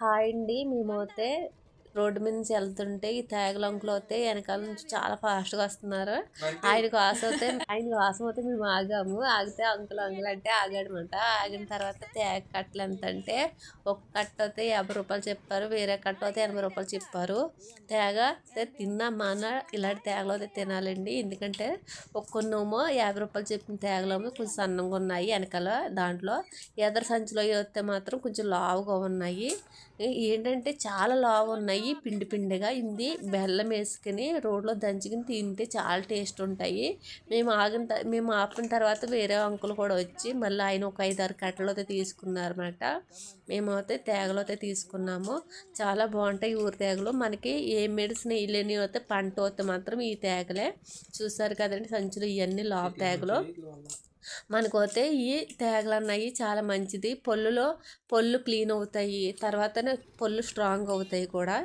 Hi అండి మేమైతే road మీద నుంచి వెళ్తుంటే ఈ తేగల అంకులు అయితే వెనకాల నుంచి చాలా ఫాస్ట్గా వస్తున్నారు. ఆయన కోసం అయితే ఆయన కోసం అయితే మేము ఆగాము. ఆగితే అంకుల్ అంకుల్ అంటే ఆగాడనమాట. ఆగిన తర్వాత తేగ కట్టలు ఎంత అంటే ఒక కట్ట అయితే యాభై రూపాయలు చెప్పారు. వేరే కట్ట అయితే ఎనభై రూపాయలు చెప్పారు. తేగ అయితే తిన్నామన్న ఇలాంటి తేగలు అయితే తినాలండి. ఎందుకంటే ఒక కొన్నేమో యాభై రూపాయలు చెప్పిన తేగలేమో కొంచెం సన్నంగా ఉన్నాయి వెనకాల దాంట్లో. ఎదర సంచిలో వస్తే మాత్రం కొంచెం లావుగా ఉన్నాయి. ఏంటంటే చాలా లావు ఉన్నాయి. పిండి పిండిగా ఇది బెల్లం వేసుకుని రోడ్లో దంచుకుని తింటే చాలా టేస్ట్ ఉంటాయి. మేము ఆగిన మేము ఆపిన తర్వాత వేరే అంకుల్ కూడా వచ్చి మళ్ళీ ఆయన ఒక ఐదు ఆరు కట్టలు అయితే తీసుకున్నారన్నమాట. మేమైతే తేగలు అయితే తీసుకున్నాము. చాలా బాగుంటాయి ఊరి తేగలు. మనకి ఏ మెడిసిన్ వేయలేని అయితే పంట అయితే మాత్రం ఈ తేగలే. చూసారు కదండి సంచులు ఇవన్నీ లావు తేగలు. మనకైతే ఈ తేగలు అన్నవి చాలా మంచిది. పొల్లులో పళ్ళు క్లీన్ అవుతాయి. తర్వాతనే పళ్ళు స్ట్రాంగ్ అవుతాయి కూడా.